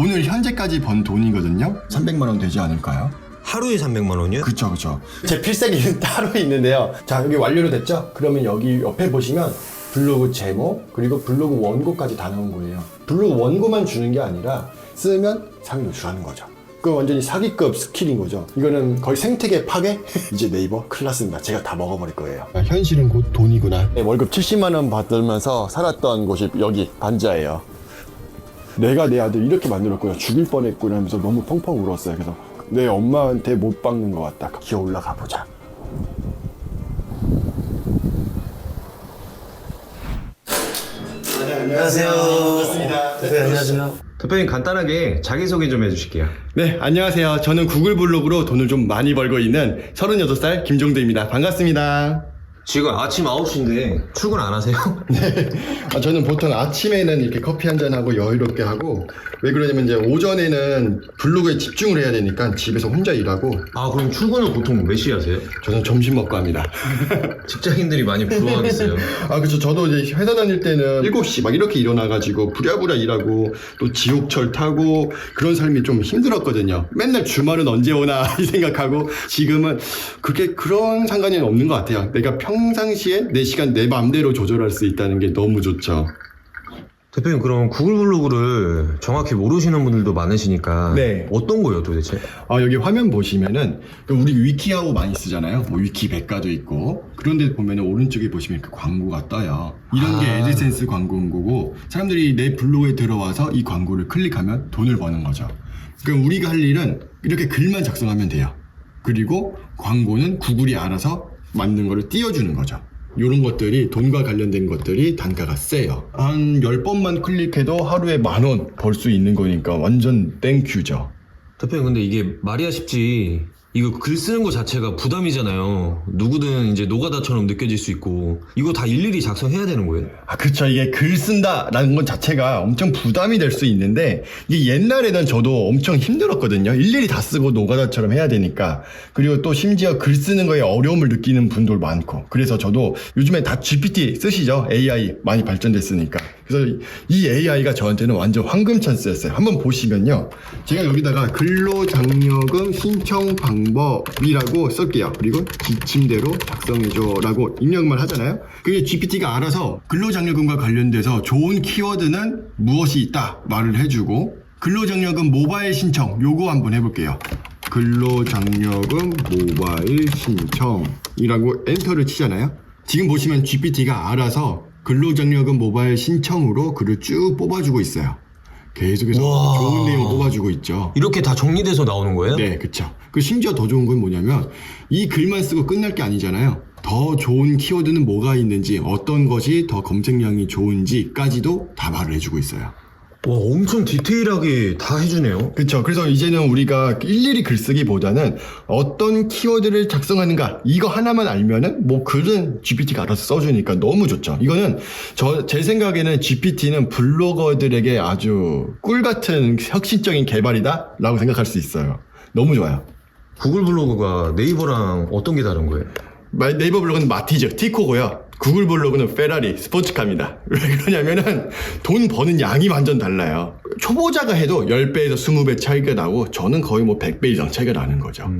오늘 현재까지 번 돈이거든요. 300만 원 되지 않을까요? 하루에 300만 원이요? 그쵸 그쵸. 제 필살기는 따로 있는데요. 자 여기 완료로 됐죠? 그러면 여기 옆에 보시면 블로그 제목 그리고 블로그 원고까지 다 나온 거예요. 블로그 원고만 주는 게 아니라 쓰면 상위 노출하는 거죠. 그 완전히 사기급 스킬인 거죠. 이거는 거의 생태계 파괴? 이제 네이버 큰일 났습니다. 제가 다 먹어버릴 거예요. 현실은 곧 돈이구나. 네, 월급 70만 원 받으면서 살았던 곳이 여기 반자예요. 내가 내 아들 이렇게 만들었구나 죽일 뻔했구나 하면서 너무 펑펑 울었어요 그래서 내 엄마한테 못 박는 것 같다 기어 올라가 보자 안녕하세요. 반갑습니다. 네, 안녕하세요. 대표님 간단하게 자기소개 좀 해주실게요. 네 안녕하세요 저는 구글 블로그로 돈을 좀 많이 벌고 있는 38살 김종대입니다 반갑습니다 지금 아침 9시인데 출근 안 하세요? 아, 저는 보통 아침에는 이렇게 커피 한 잔 하고 여유롭게 하고 왜 그러냐면 이제 오전에는 블로그에 집중을 해야 되니까 집에서 혼자 일하고 아 그럼 출근을 보통 몇 시에 하세요? 저는 점심 먹고 합니다 직장인들이 많이 부러워하겠어요. 아, 그쵸. 저도 이제 회사 다닐 때는 7시 막 이렇게 일어나가지고 부랴부랴 일하고 또 지옥철 타고 그런 삶이 좀 힘들었거든요. 맨날 주말은 언제 오나 이 생각하고 지금은 그렇게 그런 상관이 없는 것 같아요. 내가 평 상시에 내 시간 내 마음대로 조절할 수 있다는 게 너무 좋죠. 대표님 그럼 구글 블로그를 정확히 모르시는 분들도 많으시니까 네. 어떤 거예요 도대체? 아, 여기 화면 보시면은 그 우리 위키하고 많이 쓰잖아요. 뭐 위키 백과도 있고 그런데 보면은 오른쪽에 보시면 그 광고가 떠요. 이런 게 아. 애드센스 광고인 거고 사람들이 내 블로그에 들어와서 이 광고를 클릭하면 돈을 버는 거죠. 그럼 우리가 할 일은 이렇게 글만 작성하면 돼요. 그리고 광고는 구글이 알아서 만든 거를 띄워주는 거죠. 이런 것들이 돈과 관련된 것들이 단가가 세요. 한 10번만 클릭해도 하루에 만 원 벌 수 있는 거니까 완전 땡큐죠. 대표님 근데 이게 말이야 쉽지 이거 글 쓰는 거 자체가 부담이잖아요. 누구든 이제 노가다처럼 느껴질 수 있고 이거 다 일일이 작성해야 되는 거예요. 아, 그쵸. 이게 글 쓴다라는 것 자체가 엄청 부담이 될 수 있는데, 이게 옛날에는 저도 엄청 힘들었거든요. 일일이 다 쓰고 노가다처럼 해야 되니까. 그리고 또 심지어 글 쓰는 거에 어려움을 느끼는 분들 많고. 그래서 저도 요즘에 다 GPT 쓰시죠? AI 많이 발전됐으니까. 그래서 이 AI가 저한테는 완전 황금 찬스였어요. 한번 보시면요. 제가 여기다가 근로장려금 신청 방법이라고 쓸게요. 그리고 지침대로 작성해줘라고 입력만 하잖아요. 그게 GPT가 알아서 근로장려금과 관련돼서 좋은 키워드는 무엇이 있다 말을 해주고 근로장려금 모바일 신청 요거 한번 해볼게요. 근로장려금 모바일 신청이라고 엔터를 치잖아요. 지금 보시면 GPT가 알아서 근로장려금 모바일 신청으로 글을 쭉 뽑아주고 있어요. 계속해서 우와. 좋은 내용 뽑아주고 있죠. 이렇게 다 정리돼서 나오는 거예요? 네, 그쵸. 그 심지어 더 좋은 건 뭐냐면 이 글만 쓰고 끝날 게 아니잖아요. 더 좋은 키워드는 뭐가 있는지, 어떤 것이 더 검색량이 좋은지까지도 다 말을 해주고 있어요. 와 엄청 디테일하게 다 해주네요. 그렇죠. 그래서 이제는 우리가 일일이 글쓰기보다는 어떤 키워드를 작성하는가 이거 하나만 알면은 뭐 글은 GPT가 알아서 써주니까 너무 좋죠. 이거는 저 제 생각에는 GPT는 블로거들에게 아주 꿀 같은 혁신적인 개발이다라고 생각할 수 있어요. 너무 좋아요. 구글 블로그가 네이버랑 어떤 게 다른 거예요? 마- 네이버 블로그는 마티즈, 티코고요. 구글 블로그는 페라리, 스포츠카입니다. 왜 그러냐면은 돈 버는 양이 완전 달라요. 초보자가 해도 10배에서 20배 차이가 나고 저는 거의 뭐 100배 이상 차이가 나는 거죠.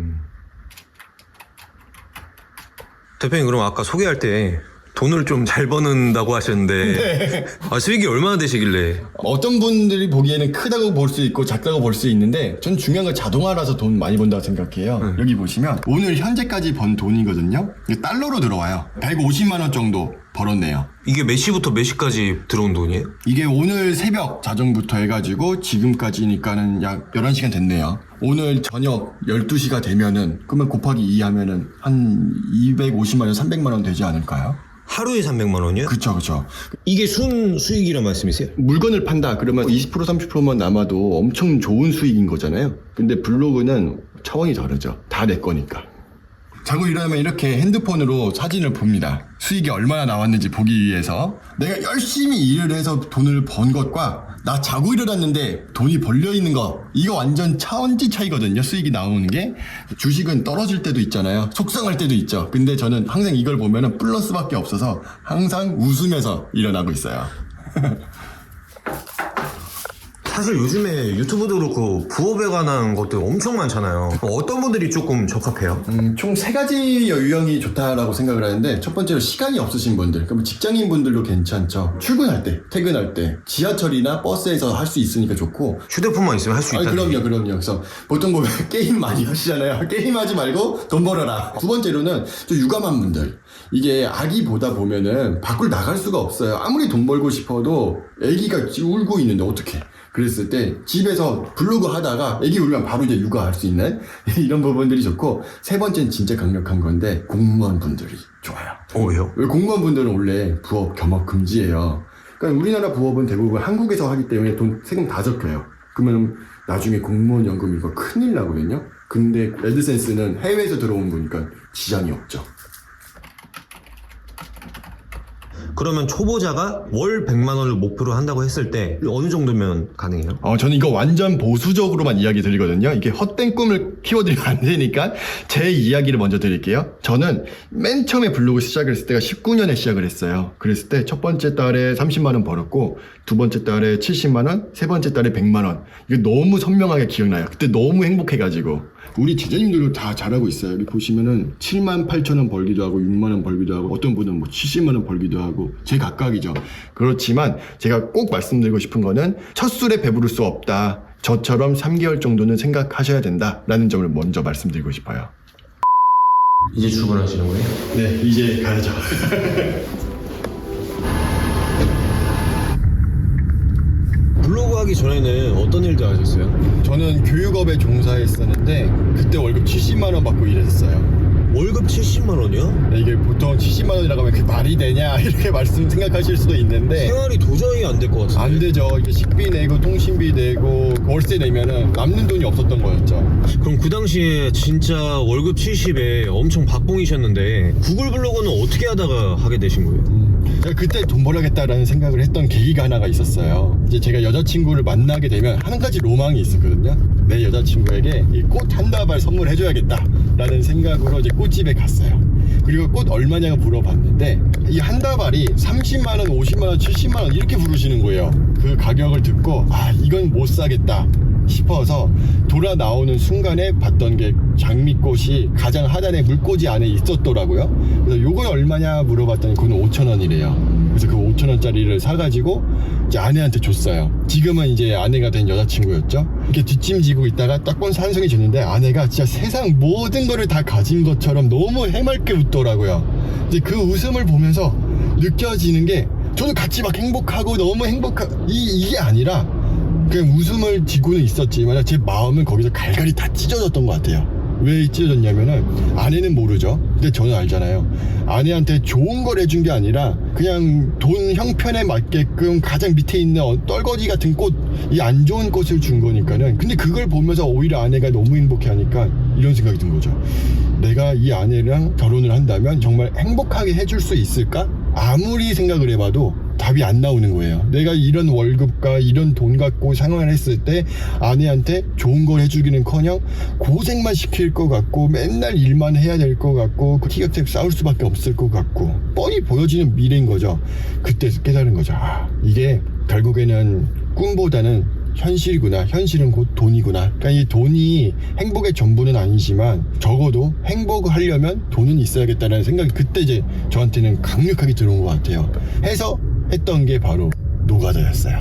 대표님 그럼 아까 소개할 때 돈을 좀 잘 버는다고 하셨는데 아, 수익이 얼마나 되시길래 어떤 분들이 보기에는 크다고 볼 수 있고 작다고 볼 수 있는데 전 중요한 건 자동화라서 돈 많이 번다고 생각해요. 여기 보시면 오늘 현재까지 번 돈이거든요. 이게 달러로 들어와요. 150만 원 정도 벌었네요. 이게 몇 시부터 몇 시까지 들어온 돈이에요? 이게 오늘 새벽 자정부터 해가지고 지금까지니까는 약 11시간 됐네요. 오늘 저녁 12시가 되면은, 그러면 곱하기 2 하면은 한 250만 원, 300만 원 되지 않을까요? 하루에 300만 원이요? 그쵸, 그쵸. 이게 순 수익이란 말씀이세요? 물건을 판다 그러면 20% 30%만 남아도 엄청 좋은 수익인 거잖아요. 근데 블로그는 차원이 다르죠. 다 내 거니까. 자고 일어나면 이렇게 핸드폰으로 사진을 봅니다. 수익이 얼마나 나왔는지 보기 위해서. 내가 열심히 일을 해서 돈을 번 것과 나 자고 일어났는데 돈이 벌려 있는 거. 이거 완전 차원지 차이거든요. 수익이 나오는 게. 주식은 떨어질 때도 있잖아요. 속상할 때도 있죠. 근데 저는 항상 이걸 보면은 플러스밖에 없어서 항상 웃으면서 일어나고 있어요. 사실 요즘에 유튜브도 그렇고 부업에 관한 것들 엄청 많잖아요. 어떤 분들이 조금 적합해요? 음, 총 세 가지 유형이 좋다라고 생각을 하는데 첫 번째로 시간이 없으신 분들 그럼 직장인 분들도 괜찮죠 출근할 때 퇴근할 때 지하철이나 버스에서 할 수 있으니까 좋고 휴대폰만 있으면 할 수 아, 있다. 그럼요, 그럼요. 그래서 보통 보면 게임 많이 하시잖아요. 게임하지 말고 돈 벌어라. 두 번째로는 좀 유감한 분들. 이게 아기 보다 보면은 밖을 나갈 수가 없어요. 아무리 돈 벌고 싶어도 아기가 울고 있는데 어떻게? 그랬을 때 집에서 블로그 하다가 아기 울면 바로 이제 육아할 수 있는 이런 부분들이 좋고 세 번째는 진짜 강력한 건데 공무원 분들이 좋아요. 어, 왜요? 왜 공무원분들은 원래 부업 겸업 금지예요. 그러니까 우리나라 부업은 대부분 한국에서 하기 때문에 돈 세금 다 적혀요. 그러면 나중에 공무원 연금 이거 큰일 나거든요. 근데 레드센스는 해외에서 들어온 거니까 지장이 없죠. 그러면 초보자가 월 100만 원을 목표로 한다고 했을 때 어느 정도면 가능해요? 어, 저는 이거 완전 보수적으로만 이야기 드리거든요. 이게 헛된 꿈을 키워드리면 안 되니까 제 이야기를 먼저 드릴게요. 저는 맨 처음에 블로그 시작을 했을 때가 19년에 시작을 했어요. 그랬을 때 첫 번째 달에 30만 원 벌었고, 두 번째 달에 70만 원, 세 번째 달에 100만 원. 이게 너무 선명하게 기억나요. 그때 너무 행복해가지고. 우리 제자님들도 다 잘하고 있어요. 여기 보시면은 7만 8천 원 벌기도 하고, 6만 원 벌기도 하고, 어떤 분은 뭐 70만 원 벌기도 하고, 제 각각이죠. 그렇지만 제가 꼭 말씀드리고 싶은 거는 첫 술에 배부를 수 없다. 저처럼 3개월 정도는 생각하셔야 된다라는 점을 먼저 말씀드리고 싶어요. 이제 출근하시는 거예요? 네, 이제 가야죠. 하기 전에는 어떤 일도 하셨어요? 저는 교육업에 종사했었는데 그때 월급 70만 원 받고 일했어요. 월급 70만 원이요? 이게 보통 70만 원이라고 하면 그게 말이 되냐 이렇게 말씀 생각하실 수도 있는데 생활이 도저히 안 될 것 같은데 안 되죠. 이게 식비 내고 통신비 내고 월세 내면은 남는 돈이 없었던 거였죠. 그럼 그 당시에 진짜 월급 70에 엄청 박봉이셨는데 구글 블로그는 어떻게 하다가 하게 되신 거예요? 제가 그때 돈 벌어야겠다라는 생각을 했던 계기가 하나가 있었어요. 이제 제가 여자친구를 만나게 되면 한 가지 로망이 있었거든요. 내 여자친구에게 이 꽃 한 다발 선물해줘야겠다라는 생각으로 이제 꽃집에 갔어요. 그리고 꽃 얼마냐고 물어봤는데 이 한 다발이 30만 원, 50만 원, 70만 원 이렇게 부르시는 거예요. 그 가격을 듣고 아 이건 못 사겠다. 싶어서 돌아 나오는 순간에 봤던 게 장미꽃이 가장 하단에 물꽂이 안에 있었더라고요. 그래서 요건 얼마냐 물어봤더니 그건 5천 원이래요. 그래서 그 5천 원짜리를 사가지고 이제 아내한테 줬어요. 지금은 이제 아내가 된 여자친구였죠. 이렇게 뒷짐지고 있다가 딱 본 산성이 줬는데 아내가 진짜 세상 모든 거를 다 가진 것처럼 너무 해맑게 웃더라고요. 이제 그 웃음을 보면서 느껴지는 게 저는 같이 막 행복하고 너무 행복하 이 이게 아니라 그냥 웃음을 지고는 있었지만 제 마음은 거기서 갈갈이 다 찢어졌던 것 같아요. 왜 찢어졌냐면은 아내는 모르죠. 근데 저는 알잖아요. 아내한테 좋은 걸 해준 게 아니라 그냥 돈 형편에 맞게끔 가장 밑에 있는 어- 떨거지 같은 꽃, 이 안 좋은 꽃을 준 거니까는. 근데 그걸 보면서 오히려 아내가 너무 행복해 하니까 이런 생각이 든 거죠. 내가 이 아내랑 결혼을 한다면 정말 행복하게 해줄 수 있을까? 아무리 생각을 해봐도 답이 안 나오는 거예요. 내가 이런 월급과 이런 돈 갖고 생활을 했을 때 아내한테 좋은 걸 해주기는 커녕 고생만 시킬 것 같고 맨날 일만 해야 될 것 같고 그 티격태격 싸울 수밖에 없을 것 같고 뻔히 보여지는 미래인 거죠. 그때 깨달은 거죠. 아, 이게 결국에는 꿈보다는 현실이구나. 현실은 곧 돈이구나. 그러니까 이 돈이 행복의 전부는 아니지만 적어도 행복을 하려면 돈은 있어야겠다는 생각이 그때 이제 저한테는 강력하게 들어온 것 같아요. 해서 했던 게 바로 노가다였어요.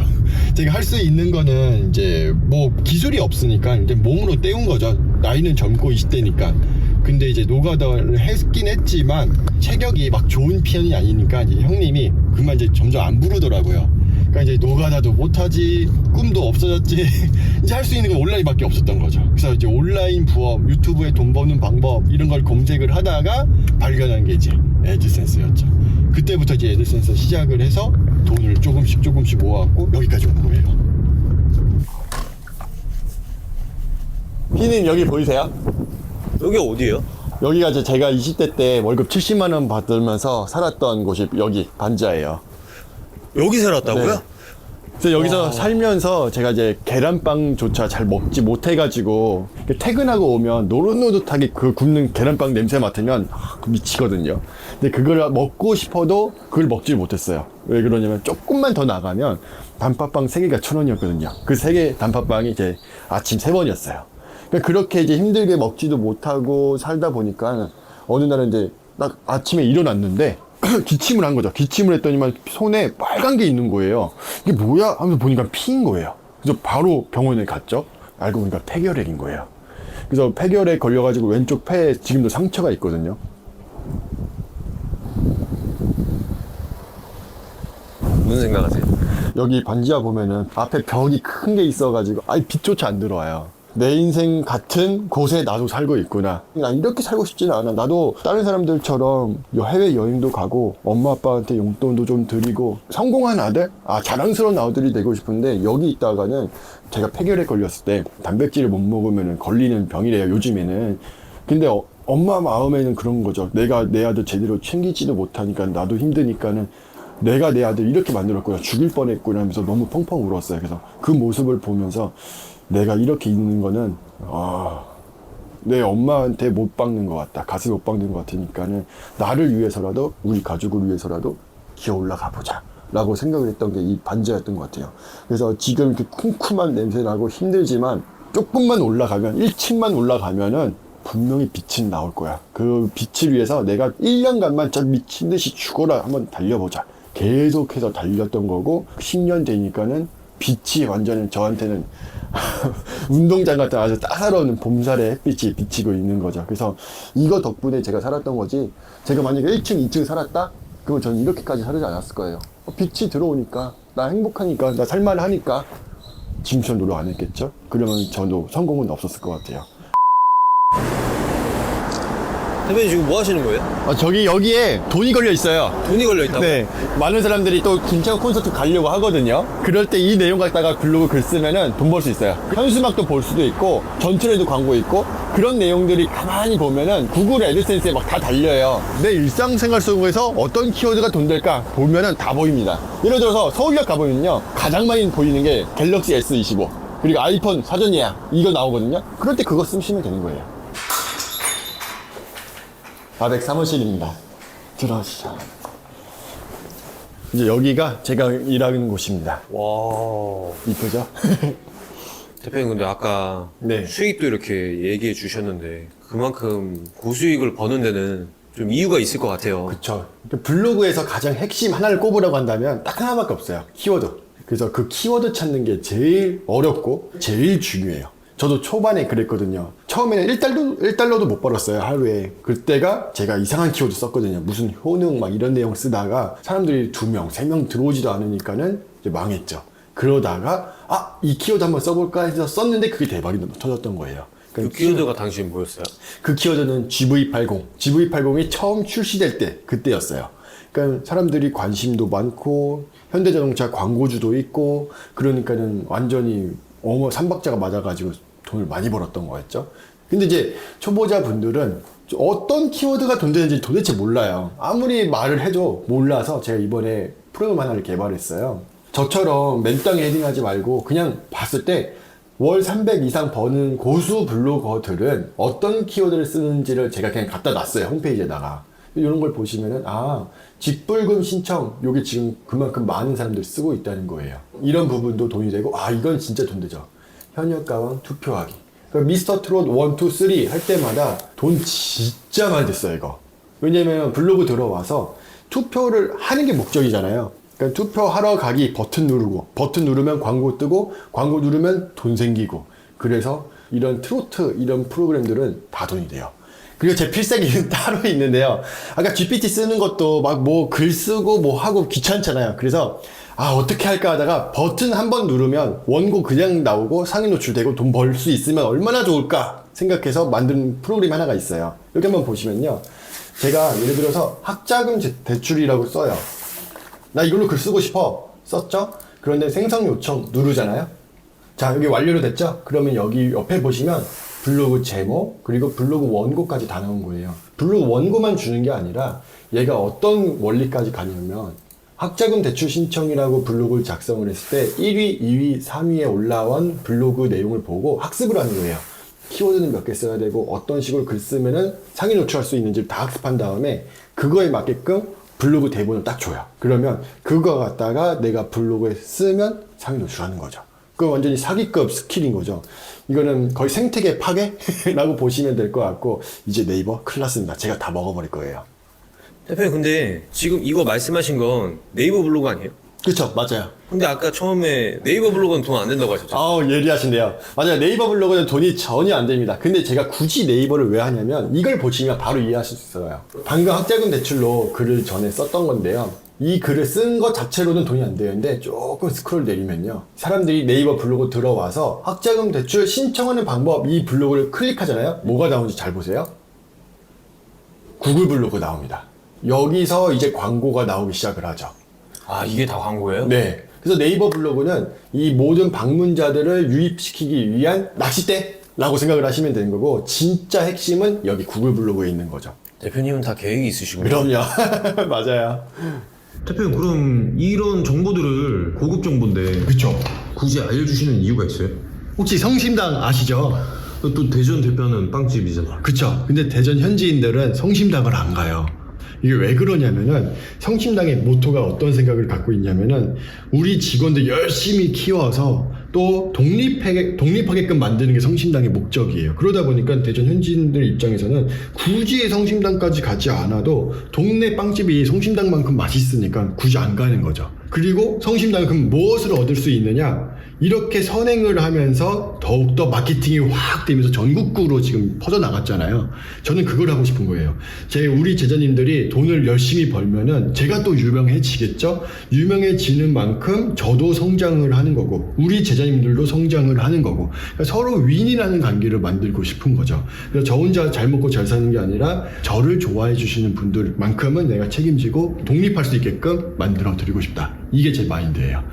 제가 할 수 있는 거는 이제 뭐 기술이 없으니까 이제 몸으로 때운 거죠. 나이는 젊고 20대니까. 근데 이제 노가다를 했긴 했지만 체격이 막 좋은 편이 아니니까 이제 형님이 그만 이제 점점 안 부르더라고요. 그러니까 이제 노가다도 못하지 꿈도 없어졌지 이제 할 수 있는 건 온라인밖에 없었던 거죠 그래서 이제 온라인 부업 유튜브에 돈 버는 방법 이런 걸 검색을 하다가 발견한 게 이제 에드센스였죠 그때부터 이제 에드센스 시작을 해서 돈을 조금씩 조금씩 모아갖고 여기까지 온 거예요 피님 여기 보이세요? 여기 어디예요? 여기가 이제 제가 20대 때 월급 70만 원 받으면서 살았던 곳이 여기 반지하예요 여기 살았다고요? 네. 그래서 여기서 살면서 제가 이제 계란빵조차 잘 먹지 못해가지고 퇴근하고 오면 노릇노릇하게 그 굽는 계란빵 냄새 맡으면 아, 그 미치거든요. 근데 그걸 먹고 싶어도 그걸 먹지 못했어요. 왜 그러냐면 조금만 더 나가면 단팥빵 3개가 천 원이었거든요. 그 3개 단팥빵이 이제 아침 3번이었어요. 그러니까 그렇게 이제 힘들게 먹지도 못하고 살다 보니까 어느 날은 이제 딱 아침에 일어났는데 기침을 한 거죠. 기침을 했더니만 손에 빨간 게 있는 거예요. 이게 뭐야? 하면서 보니까 피인 거예요. 그래서 바로 병원에 갔죠. 알고 보니까 폐결핵인 거예요. 그래서 폐결핵 걸려가지고 왼쪽 폐에 지금도 상처가 있거든요. 무슨 생각하세요? 여기 반지하 보면은 앞에 벽이 큰 게 있어가지고 아예 빛조차 안 들어와요. 내 인생 같은 곳에 나도 살고 있구나. 나 이렇게 살고 싶지는 않아. 나도 다른 사람들처럼 해외 여행도 가고 엄마 아빠한테 용돈도 좀 드리고 성공한 아들, 아 자랑스러운 아들이 되고 싶은데 여기 있다가는 제가 폐결에 걸렸을 때 단백질을 못 먹으면 걸리는 병이래요. 요즘에는. 근데 어- 엄마 마음에는 그런 거죠. 내가 내 아들 제대로 챙기지도 못하니까 나도 힘드니까는 내가 내 아들 이렇게 만들었구나 죽일 뻔했구나 하면서 너무 펑펑 울었어요 그래서 그 모습을 보면서 내가 이렇게 있는 거는 아, 내 엄마한테 못 박는 것 같다 가슴에 못 박는 것 같으니까는 나를 위해서라도 우리 가족을 위해서라도 기어 올라가 보자 라고 생각을 했던 게 이 반지였던 것 같아요 그래서 지금 그 쿰쿰한 냄새 나고 힘들지만 조금만 올라가면 1층만 올라가면은 분명히 빛은 나올 거야. 그 빛을 위해서 내가 1년간만 저 미친 듯이 죽어라 한번 달려보자. 계속해서 달렸던 거고 10년 되니까는 빛이 완전히 저한테는 운동장 같은 아주 따사로운 봄살의 햇빛이 비치고 있는 거죠. 그래서 이거 덕분에 제가 살았던 거지. 제가 만약에 1층, 2층 살았다? 그러면 저는 이렇게까지 살지 않았을 거예요. 어, 빛이 들어오니까 나 행복하니까 나 살만하니까 지금처럼 노력 안 했겠죠? 그러면 저도 성공은 없었을 것 같아요. 대표님 지금 뭐 하시는 거예요? 아, 저기 여기에 돈이 걸려 있어요. 돈이 걸려 있다고? 네. 많은 사람들이 또 군청 콘서트 가려고 하거든요. 그럴 때 이 내용 갖다가 블로그 글 쓰면은 돈 벌 수 있어요. 현수막도 볼 수도 있고, 전철에도 광고 있고, 그런 내용들이 가만히 보면은 구글 애드센스에 막 다 달려요. 내 일상생활 속에서 어떤 키워드가 돈 될까 보면은 다 보입니다. 예를 들어서 서울역 가보면요. 가장 많이 보이는 게 갤럭시 S25. 그리고 아이폰 사전 예약. 이거 나오거든요. 그럴 때 그거 쓰시면 되는 거예요. 400 사무실입니다. 들어오시죠. 이제 여기가 제가 일하는 곳입니다. 와 이쁘죠? 대표님 근데 아까 네. 수익도 이렇게 얘기해 주셨는데 그만큼 고수익을 버는 데는 좀 이유가 있을 것 같아요 그쵸. 블로그에서 가장 핵심 하나를 꼽으라고 한다면 딱 하나밖에 없어요. 키워드. 그래서 그 키워드 찾는 게 제일 어렵고 제일 중요해요. 저도 초반에 그랬거든요. 처음에는 1달러, 1달러도 못 벌었어요, 하루에. 그때가 제가 이상한 키워드 썼거든요. 무슨 효능 막 이런 내용 쓰다가 사람들이 두 명, 세 명 들어오지도 않으니까는 이제 망했죠. 그러다가, 아, 이 키워드 한번 써볼까 해서 썼는데 그게 대박이 터졌던 거예요. 그 그러니까 키워드가 당신 뭐였어요? 그 키워드는 GV80. GV80이 처음 출시될 때, 그때였어요. 그러니까 사람들이 관심도 많고, 현대자동차 광고주도 있고, 그러니까는 완전히 어머, 삼박자가 맞아가지고 돈을 많이 벌었던 거였죠. 근데 이제 초보자 분들은 어떤 키워드가 돈 되는지 도대체 몰라요. 아무리 말을 해도 몰라서 제가 이번에 프로그램 하나를 개발했어요. 저처럼 맨땅에 헤딩하지 말고 그냥 봤을 때 월 300 이상 버는 고수 블로거들은 어떤 키워드를 쓰는지를 제가 그냥 갖다 놨어요 홈페이지에다가 이런 걸 보시면은 아 직불금 신청 요게 지금 그만큼 많은 사람들이 쓰고 있다는 거예요 이런 부분도 돈이 되고 아 이건 진짜 돈 되죠 현역 가왕 투표하기 그러니까 미스터 트롯 1, 2, 3 할 때마다 돈 진짜 많이 됐어요 이거 왜냐면 블로그 들어와서 투표를 하는 게 목적이잖아요. 그러니까 투표하러 가기 버튼 누르고 버튼 누르면 광고 뜨고 광고 누르면 돈 생기고 그래서 이런 트로트 이런 프로그램들은 다 돈이 돼요. 그리고 제 필살기는 따로 있는데요. 아까 GPT 쓰는 것도 막 뭐 글 쓰고 뭐 하고 귀찮잖아요. 그래서 아 어떻게 할까 하다가 버튼 한 번 누르면 원고 그냥 나오고 상위 노출되고 돈 벌 수 있으면 얼마나 좋을까 생각해서 만든 프로그램 하나가 있어요. 여기 한번 보시면요. 제가 예를 들어서 학자금 제- 대출이라고 써요. 나 이걸로 글 쓰고 싶어. 썼죠? 그런데 생성 요청 누르잖아요. 자, 여기 완료로 됐죠? 그러면 여기 옆에 보시면 블로그 제목, 그리고 블로그 원고까지 다 나온 거예요. 블로그 원고만 주는 게 아니라 얘가 어떤 원리까지 가냐면 학자금 대출 신청이라고 블로그를 작성을 했을 때 1위, 2위, 3위에 올라온 블로그 내용을 보고 학습을 하는 거예요. 키워드는 몇 개 써야 되고 어떤 식으로 글 쓰면은 상위 노출할 수 있는지를 다 학습한 다음에 그거에 맞게끔 블로그 대본을 딱 줘요. 그러면 그거 갖다가 내가 블로그에 쓰면 상위 노출하는 거죠. 그 완전히 사기급 스킬인 거죠. 이거는 거의 생태계 파괴라고 보시면 될 것 같고 이제 네이버 났습니다. 제가 다 먹어버릴 거예요. 대표님 근데 지금 이거 말씀하신 건 네이버 블로그 아니에요? 그쵸 맞아요. 근데 아까 처음에 네이버 블로그는 돈 안 된다고 하셨죠? 아우 예리하신데요. 맞아요. 네이버 블로그는 돈이 전혀 안 됩니다. 근데 제가 굳이 네이버를 왜 하냐면 이걸 보시면 바로 이해하실 수 있어요. 방금 학자금 대출로 글을 전에 썼던 건데요. 이 글을 쓴 것 자체로는 돈이 안 되는데 조금 스크롤 내리면요. 사람들이 네이버 블로그 들어와서 학자금 대출 신청하는 방법 이 블로그를 클릭하잖아요. 뭐가 나오는지 잘 보세요. 구글 블로그 나옵니다. 여기서 이제 광고가 나오기 시작을 하죠. 아 이게 다 광고예요? 네. 그래서 네이버 블로그는 이 모든 방문자들을 유입시키기 위한 낚싯대라고 생각을 하시면 되는 거고 진짜 핵심은 여기 구글 블로그에 있는 거죠. 대표님은 다 계획이 있으시군요. 그럼요. 맞아요. 대표님 그럼 이런 정보들을 고급 정보인데 그렇죠. 굳이 알려주시는 이유가 있어요? 혹시 성심당 아시죠? 또 대전 대표는 빵집이잖아. 그쵸. 근데 대전 현지인들은 성심당을 안 가요. 이게 왜 그러냐면은 성심당의 모토가 어떤 생각을 갖고 있냐면은 우리 직원들 열심히 키워서 또 독립하게, 독립하게끔 만드는 게 성심당의 목적이에요. 그러다 보니까 대전 현지인들 입장에서는 굳이 성심당까지 가지 않아도 동네 빵집이 성심당만큼 맛있으니까 굳이 안 가는 거죠. 그리고 성심당은 그럼 무엇을 얻을 수 있느냐? 이렇게 선행을 하면서 더욱더 마케팅이 확 되면서 전국구로 지금 퍼져나갔잖아요. 저는 그걸 하고 싶은 거예요. 제 우리 제자님들이 돈을 열심히 벌면은 제가 또 유명해지겠죠? 유명해지는 만큼 저도 성장을 하는 거고, 우리 제자님들도 성장을 하는 거고, 그러니까 서로 윈이라는 관계를 만들고 싶은 거죠. 그래서 저 혼자 잘 먹고 잘 사는 게 아니라 저를 좋아해 주시는 분들만큼은 내가 책임지고 독립할 수 있게끔 만들어 드리고 싶다. 이게 제 마인드예요.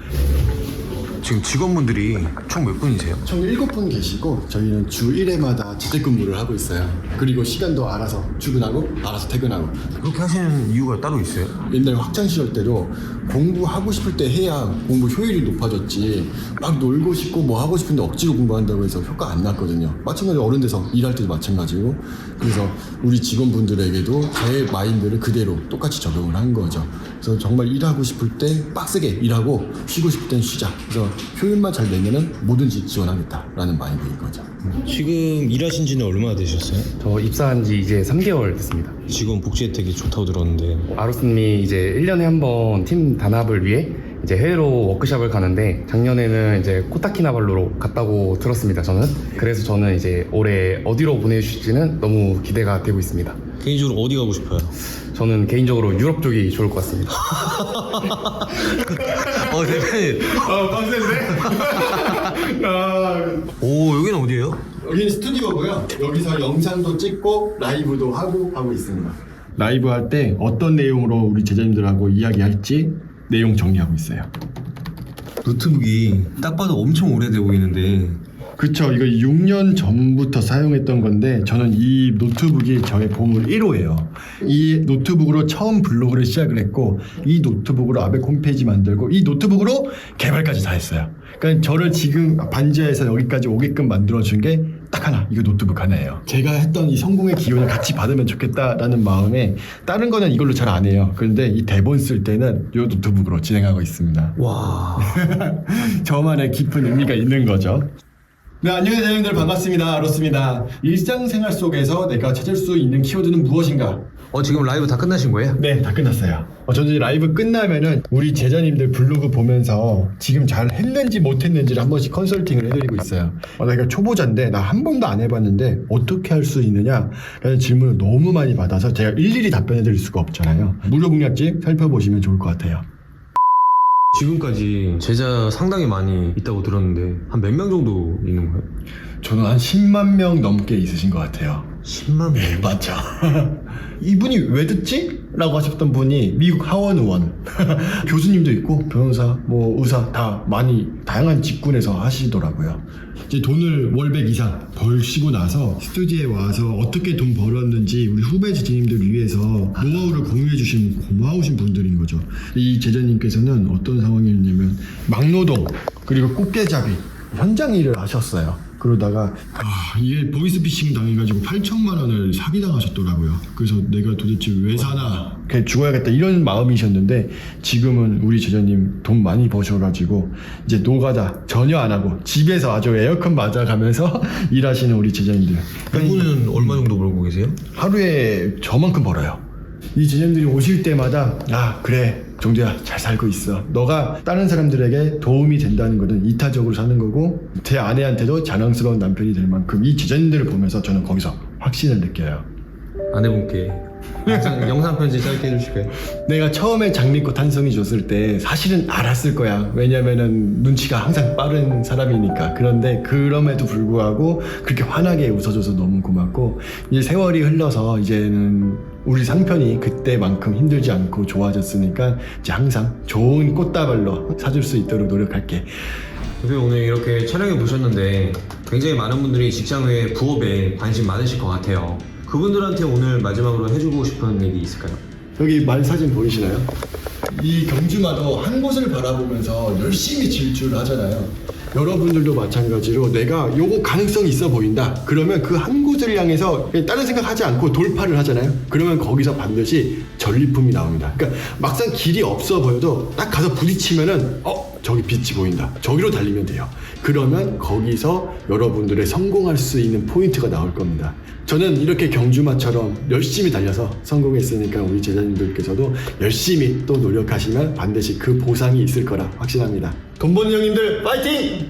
지금 직원분들이 총 몇 분이세요? 총 7분 계시고 저희는 주 1회마다 재택근무를 하고 있어요. 그리고 시간도 알아서 출근하고 알아서 퇴근하고 그렇게 하시는 이유가 따로 있어요? 옛날 학창 시절 때도 공부하고 싶을 때 해야 공부 효율이 높아졌지 막 놀고 싶고 뭐 하고 싶은데 억지로 공부한다고 해서 효과 안 났거든요. 마찬가지로 어른 돼서 일할 때도 마찬가지고 그래서 우리 직원분들에게도 제 마인드를 그대로 똑같이 적용을 한 거죠. 그래서 정말 일하고 싶을 때 빡세게 일하고 쉬고 싶을 땐 쉬자. 그래서 효율만 잘 내면은 뭐든지 지원하겠다라는 마인드인 거죠. 지금 일하신 지는 얼마나 되셨어요? 저 입사한 지 이제 3개월 됐습니다. 직원 복지 혜택이 좋다고 들었는데 아로스님이 이제 1년에 한 번 팀 단합을 위해 이제 해외로 워크샵을 가는데 작년에는 이제 코타키나발루로 갔다고 들었습니다. 저는 그래서 저는 이제 올해 어디로 보내주실지는 너무 기대가 되고 있습니다. 개인적으로 어디 가고 싶어요? 저는 개인적으로 유럽 쪽이 좋을 것 같습니다. 어 대표님 아, 빡센데? 아, 오 여기는 어디예요? 여기는 스튜디오고요. 여기서 영상도 찍고 라이브도 하고 하고 있습니다. 라이브 할 때 어떤 내용으로 우리 제자님들하고 이야기할지 내용 정리하고 있어요. 노트북이 딱 봐도 엄청 오래돼 보이는데 그쵸. 이거 6년 전부터 사용했던 건데 저는 이 노트북이 저의 보물 1호예요. 이 노트북으로 처음 블로그를 시작을 했고 이 노트북으로 아베 홈페이지 만들고 이 노트북으로 개발까지 다 했어요. 그러니까 저를 지금 반지하에서 여기까지 오게끔 만들어준 게 딱 하나, 이거 노트북 하나예요. 제가 했던 이 성공의 기운을 같이 받으면 좋겠다라는 마음에 다른 거는 이걸로 잘 안 해요. 그런데 이 대본 쓸 때는 이 노트북으로 진행하고 있습니다. 와 저만의 깊은 의미가 있는 거죠. 네, 안녕하세요, 여러분들 반갑습니다. 아로스입니다. 일상생활 속에서 내가 찾을 수 있는 키워드는 무엇인가? 어, 지금 라이브 다 끝나신 거예요? 네, 다 끝났어요. 어, 저는 이제 라이브 끝나면은 우리 제자님들 블로그 보면서 지금 잘 했는지 못했는지를 한 번씩 컨설팅을 해드리고 있어요. 어, 내가 초보자인데 나 한 번도 안 해봤는데 어떻게 할 수 있느냐? 라는 질문을 너무 많이 받아서 제가 일일이 답변해드릴 수가 없잖아요. 무료 공략집 살펴보시면 좋을 것 같아요. 지금까지 제자 상당히 많이 있다고 들었는데 한 몇 명 정도 있는 거예요? 저는 한 10만 명 넘게 있으신 것 같아요. 10만 명. 맞죠. 이분이 왜 듣지? 라고 하셨던 분이 미국 하원 의원. 교수님도 있고, 변호사, 뭐, 의사 다 많이 다양한 직군에서 하시더라고요. 이제 돈을 월백 이상 벌시고 나서 스튜디오에 와서 어떻게 돈 벌었는지 우리 후배 제자님들 위해서 노하우를 공유해 주신 고마우신 분들인 거죠. 이 제자님께서는 어떤 상황이었냐면 막노동 그리고 꽃게잡이 현장 일을 하셨어요. 그러다가 아 이게 보이스피싱 당해가지고 8천만 원을 사기 당하셨더라고요. 그래서 내가 도대체 왜 사나 그냥 죽어야겠다 이런 마음이셨는데 지금은 우리 제자님 돈 많이 버셔가지고 이제 노가다 전혀 안 하고 집에서 아주 에어컨 맞아가면서 일하시는 우리 제자님들 이분은 얼마 정도 벌고 계세요? 하루에 저만큼 벌어요. 이 제자님들이 오실 때마다 아 그래 정재야 잘 살고 있어. 너가 다른 사람들에게 도움이 된다는 것은 이타적으로 사는 거고 제 아내한테도 자랑스러운 남편이 될 만큼 이 제자님들을 보면서 저는 거기서 확신을 느껴요. 아내분께 영상, 영상 편지 짧게 해주실까요? 내가 처음에 장미꽃 한 송이 줬을 때 사실은 알았을 거야. 왜냐면은 눈치가 항상 빠른 사람이니까. 그런데 그럼에도 불구하고 그렇게 환하게 웃어줘서 너무 고맙고 이제 세월이 흘러서 이제는 우리 상편이 그때만큼 힘들지 않고 좋아졌으니까 이제 항상 좋은 꽃다발로 사줄 수 있도록 노력할게. 대표 오늘 이렇게 촬영해 보셨는데 굉장히 많은 분들이 직장 외 부업에 관심 많으실 것 같아요. 그분들한테 오늘 마지막으로 해주고 싶은 얘기 있을까요? 여기 말 사진 보이시나요? 이 경주마도 한 곳을 바라보면서 열심히 질주를 하잖아요. 여러분들도 마찬가지로 내가 요거 가능성이 있어 보인다. 그러면 그 한 곳을 향해서 다른 생각하지 않고 돌파를 하잖아요. 그러면 거기서 반드시 전리품이 나옵니다. 그러니까 막상 길이 없어 보여도 딱 가서 부딪히면은 어 저기 빛이 보인다. 저기로 달리면 돼요. 그러면 거기서 여러분들의 성공할 수 있는 포인트가 나올 겁니다. 저는 이렇게 경주마처럼 열심히 달려서 성공했으니까 우리 제자님들께서도 열심히 또 노력하시면 반드시 그 보상이 있을 거라 확신합니다. 돈 버는 형님들 파이팅!